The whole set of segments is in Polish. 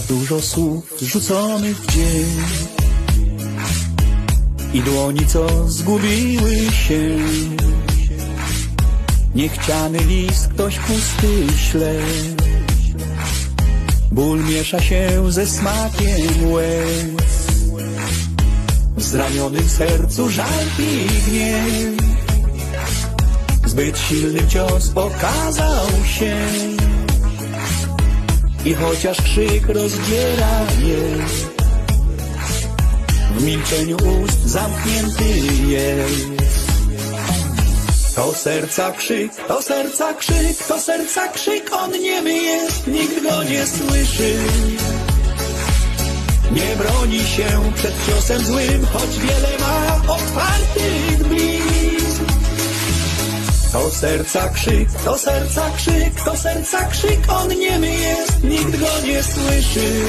dużo słów rzuconych w dzień i dłoni, co zgubiły się. Niechciany list ktoś pusty śle. Ból miesza się ze smakiem łez. W zranionym sercu żal i. Zbyt silny cios okazał się. I chociaż krzyk rozdziera je, w milczeniu ust zamknięty jest. To serca krzyk, to serca krzyk, to serca krzyk, on niemy jest, nikt go nie słyszy. Nie broni się przed ciosem złym, choć wiele ma otwartych blizn. Serca krzyk, to serca krzyk, to serca krzyk, on niemy jest, nikt go nie słyszy.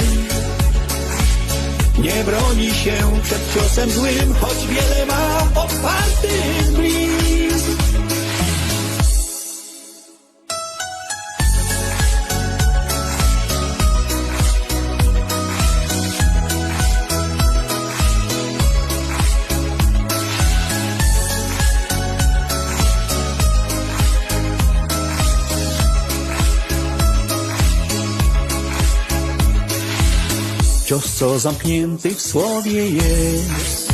Nie broni się przed ciosem złym, choć wiele ma otwartych blizn. Cios, co zamknięty w słowie jest,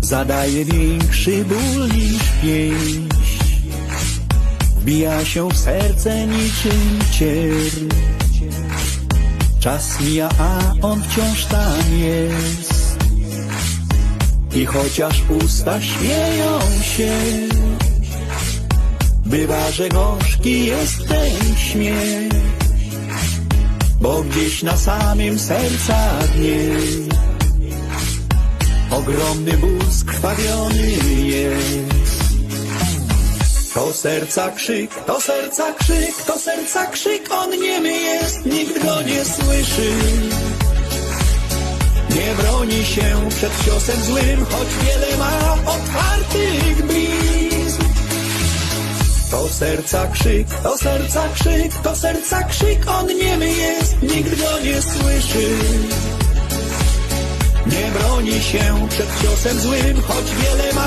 zadaje większy ból niż pieśń. Wbija się w serce niczym cier. Czas mija, a on wciąż tam jest. I chociaż usta śmieją się, bywa, że gorzki jest ten śmiech bo gdzieś na samym serca dnie ogromny ból skrwawiony jest. To serca krzyk, to serca krzyk, to serca krzyk, on niemy jest, nikt go nie słyszy. Nie broni się przed ciosem złym, choć wiele ma otwartych blizn. To serca krzyk, to serca krzyk, to serca krzyk, on niemy jest, nikt go nie słyszy. Nie broni się przed ciosem złym, choć wiele ma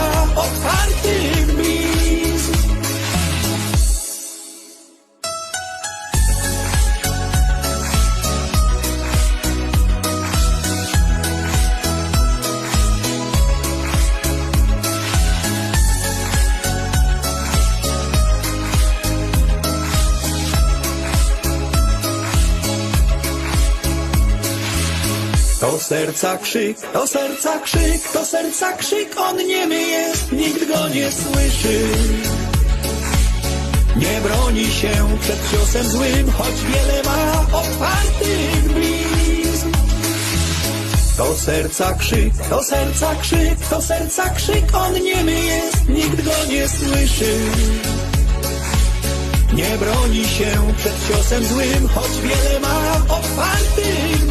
To serca krzyk, to serca krzyk, to serca krzyk, on niemy jest, nikt go nie słyszy. Nie broni się przed ciosem złym, choć wiele ma otwartych blizn. To serca krzyk, to serca krzyk, to serca krzyk, on niemy jest, nikt go nie słyszy. Nie broni się przed ciosem złym, choć wiele ma otwartych